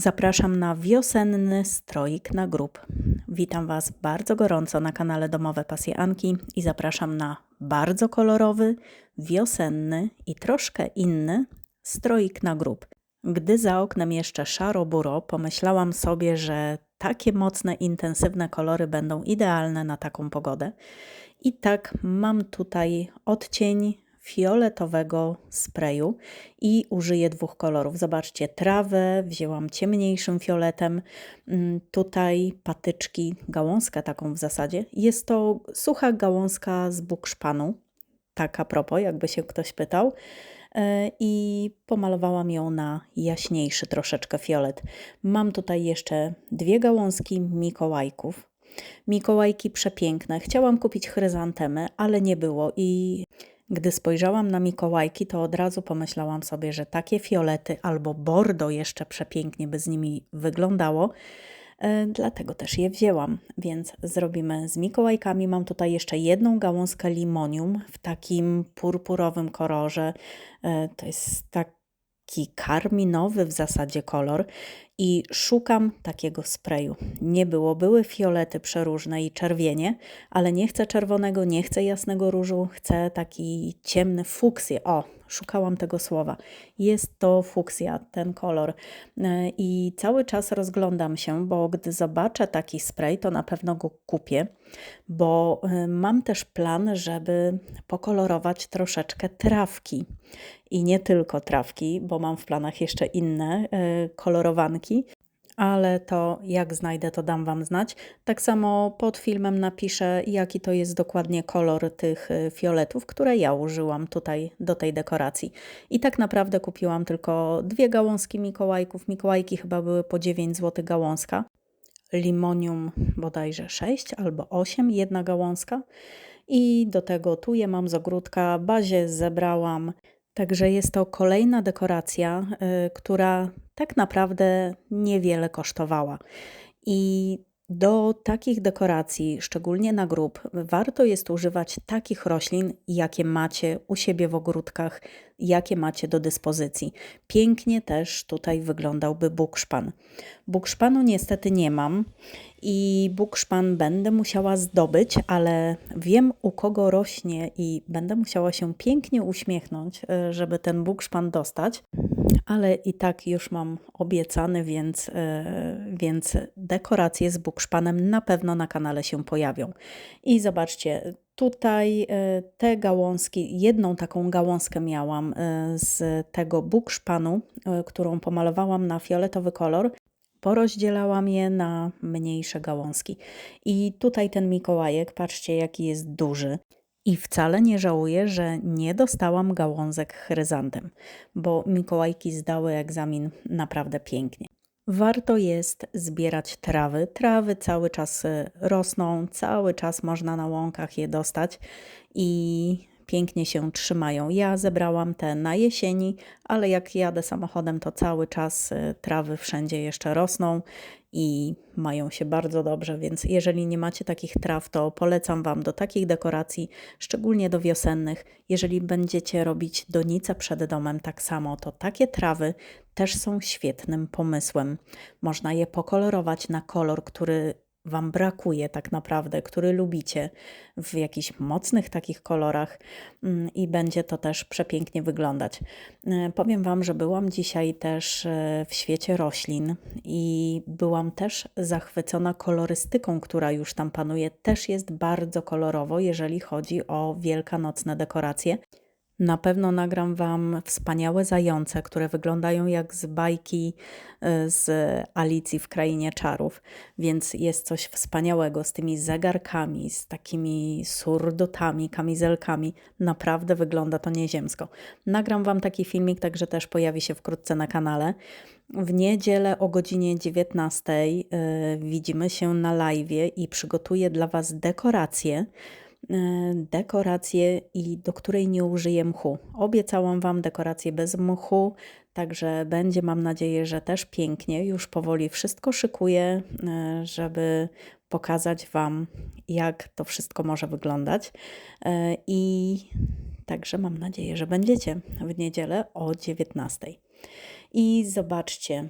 Zapraszam na wiosenny stroik na grób. Witam Was bardzo gorąco na kanale Domowe Pasje Anki i zapraszam na bardzo kolorowy, wiosenny i troszkę inny stroik na grób. Gdy za oknem jeszcze szaro-buro, pomyślałam sobie, że takie mocne, intensywne kolory będą idealne na taką pogodę. I tak mam tutaj odcień fioletowego sprayu i użyję dwóch kolorów. Zobaczcie, trawę wzięłam ciemniejszym fioletem, mm, tutaj patyczki, gałązkę taką w zasadzie. Jest to sucha gałązka z bukszpanu, tak a propos, jakby się ktoś pytał. E, I pomalowałam ją na jaśniejszy troszeczkę fiolet. Mam tutaj jeszcze dwie gałązki Mikołajków. Mikołajki przepiękne. Chciałam kupić chryzantemy, ale nie było i gdy spojrzałam na Mikołajki, to od razu pomyślałam sobie, że takie fiolety albo bordo jeszcze przepięknie by z nimi wyglądało. E, dlatego też je wzięłam, więc zrobimy z Mikołajkami. Mam tutaj jeszcze jedną gałązkę limonium w takim purpurowym kolorze. E, to jest taki karminowy w zasadzie kolor i szukam takiego sprayu. Nie było, były fiolety przeróżne i czerwienie, ale nie chcę czerwonego, nie chcę jasnego różu, chcę taki ciemny fuksję. O, szukałam tego słowa. Jest to fuksja, ten kolor. E, I cały czas rozglądam się, bo gdy zobaczę taki spray, to na pewno go kupię, bo e, mam też plan, żeby pokolorować troszeczkę trawki. I nie tylko trawki, bo mam w planach jeszcze inne e, ale to jak znajdę, to dam Wam znać. Tak samo pod filmem napiszę, jaki to jest dokładnie kolor tych y, fioletów, które ja użyłam tutaj do tej dekoracji. I tak naprawdę kupiłam tylko dwie gałązki Mikołajków. Mikołajki chyba były po 9 zł gałązka. Limonium bodajże 6 albo 8, jedna gałązka. I do tego tu je mam z ogródka, bazie zebrałam. Także jest to kolejna dekoracja, y, która tak naprawdę niewiele kosztowała. I do takich dekoracji, szczególnie na grób, warto jest używać takich roślin, jakie macie u siebie w ogródkach, jakie macie do dyspozycji. Pięknie też tutaj wyglądałby bukszpan. Bukszpanu niestety nie mam i bukszpan będę musiała zdobyć, ale wiem u kogo rośnie i będę musiała się pięknie uśmiechnąć, e, żeby ten bukszpan dostać ale i tak już mam obiecany, więc, e, więc dekoracje z bukszpanem na pewno na kanale się pojawią. I zobaczcie, tutaj e, te gałązki, jedną taką gałązkę miałam z tego bukszpanu, którą pomalowałam na fioletowy kolor. Porozdzielałam je na mniejsze gałązki. I tutaj ten Mikołajek, patrzcie jaki jest duży. I wcale nie żałuję, że nie dostałam gałązek chryzantem, bo Mikołajki zdały egzamin naprawdę pięknie. Warto jest zbierać trawy. Trawy cały czas y, rosną, cały czas można na łąkach je dostać i pięknie się trzymają. Ja zebrałam te na jesieni, ale jak jadę samochodem, to cały czas y, trawy wszędzie jeszcze rosną i mają się bardzo dobrze, więc jeżeli nie macie takich traw, to polecam Wam do takich dekoracji, szczególnie do wiosennych. Jeżeli będziecie robić donice przed domem tak samo, to takie trawy też są świetnym pomysłem. Można je pokolorować na kolor, który Wam brakuje tak naprawdę, który lubicie w jakichś mocnych takich kolorach mm, i będzie to też przepięknie wyglądać. E, powiem Wam, że byłam dzisiaj też e, w świecie roślin i byłam też zachwycona kolorystyką, która już tam panuje. Też jest bardzo kolorowo, jeżeli chodzi o wielkanocne dekoracje. Na pewno nagram Wam wspaniałe zające, które wyglądają jak z bajki y, z Alicji w Krainie Czarów, więc jest coś wspaniałego z tymi zegarkami, z takimi surdutami, kamizelkami. Naprawdę wygląda to nieziemsko. Nagram Wam taki filmik, także też pojawi się wkrótce na kanale. W niedzielę o godzinie 19 y, widzimy się na live i przygotuję dla Was dekoracje dekorację i do której nie użyję mchu. Obiecałam Wam dekorację bez mchu, także będzie, mam nadzieję, że też pięknie. Już powoli wszystko szykuję, e, żeby pokazać Wam, jak to wszystko może wyglądać. E, I także mam nadzieję, że będziecie w niedzielę o 19. I zobaczcie,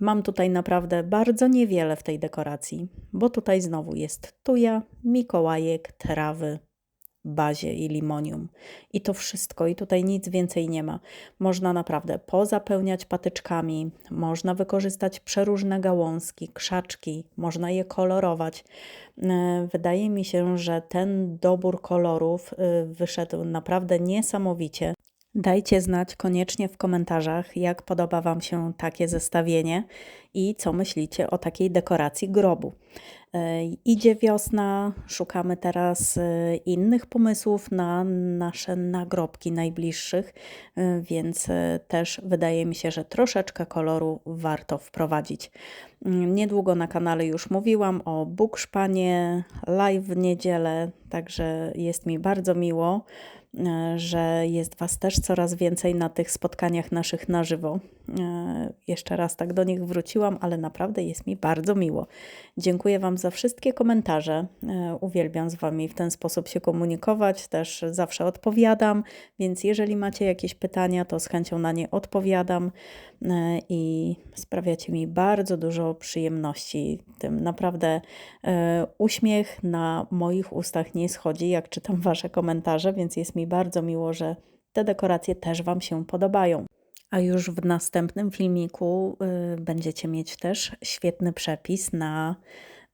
Mam tutaj naprawdę bardzo niewiele w tej dekoracji, bo tutaj znowu jest tuja, mikołajek, trawy, bazie i limonium. I to wszystko, i tutaj nic więcej nie ma. Można naprawdę pozapełniać patyczkami, można wykorzystać przeróżne gałązki, krzaczki, można je kolorować. E, wydaje mi się, że ten dobór kolorów e, wyszedł naprawdę niesamowicie. Dajcie znać koniecznie w komentarzach, jak podoba Wam się takie zestawienie i co myślicie o takiej dekoracji grobu. E, idzie wiosna, szukamy teraz e, innych pomysłów na nasze nagrobki najbliższych, e, więc też wydaje mi się, że troszeczkę koloru warto wprowadzić. Mm, niedługo na kanale już mówiłam o bukszpanie, live w niedzielę, także jest mi bardzo miło. E, że jest Was też coraz więcej na tych spotkaniach naszych na żywo. E, jeszcze raz tak do nich wróciłam, ale naprawdę jest mi bardzo miło. Dziękuję Wam za wszystkie komentarze. E, uwielbiam z Wami w ten sposób się komunikować, też zawsze odpowiadam, więc jeżeli macie jakieś pytania, to z chęcią na nie odpowiadam i sprawiacie mi bardzo dużo przyjemności. Tym naprawdę uśmiech na moich ustach nie schodzi, jak czytam Wasze komentarze, więc jest mi bardzo miło, że te dekoracje też Wam się podobają. A już w następnym filmiku y, będziecie mieć też świetny przepis na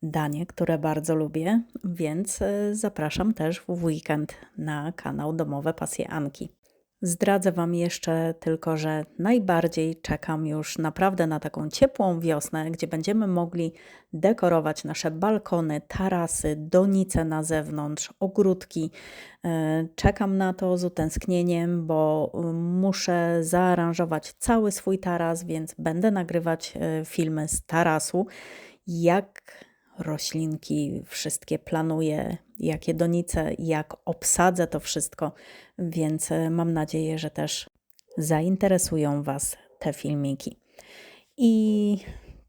danie, które bardzo lubię, więc y, zapraszam też w weekend na kanał Domowe Pasje Anki. Zdradzę Wam jeszcze tylko, że najbardziej czekam już naprawdę na taką ciepłą wiosnę, gdzie będziemy mogli dekorować nasze balkony, tarasy, donice na zewnątrz, ogródki. E, czekam na to z utęsknieniem, bo y, muszę zaaranżować cały swój taras, więc będę nagrywać e, filmy z tarasu. Jak roślinki wszystkie planuję, jakie donice, jak obsadzę to wszystko, więc e, mam nadzieję, że też zainteresują Was te filmiki. I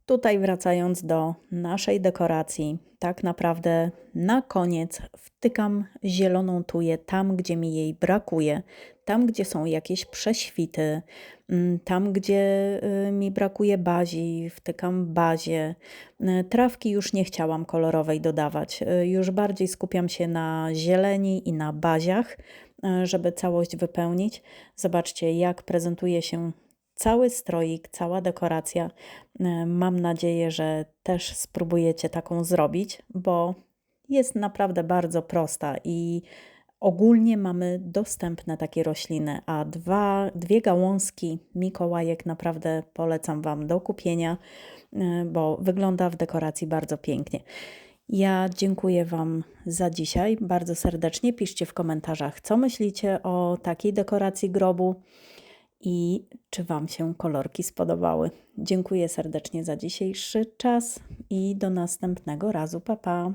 tutaj wracając do naszej dekoracji, tak naprawdę na koniec wtykam zieloną tuję tam, gdzie mi jej brakuje, tam, gdzie są jakieś prześwity, mm, tam, gdzie y, mi brakuje bazi, wtykam bazie. Y, trawki już nie chciałam kolorowej dodawać, y, już bardziej skupiam się na zieleni i na baziach, żeby całość wypełnić. Zobaczcie, jak prezentuje się cały stroik, cała dekoracja. Mam nadzieję, że też spróbujecie taką zrobić, bo jest naprawdę bardzo prosta i Ogólnie mamy dostępne takie rośliny, a dwa, dwie gałązki Mikołajek naprawdę polecam Wam do kupienia, e, bo wygląda w dekoracji bardzo pięknie. Ja dziękuję Wam za dzisiaj bardzo serdecznie. Piszcie w komentarzach, co myślicie o takiej dekoracji grobu i czy Wam się kolorki spodobały. Dziękuję serdecznie za dzisiejszy czas i do następnego razu. Pa, pa.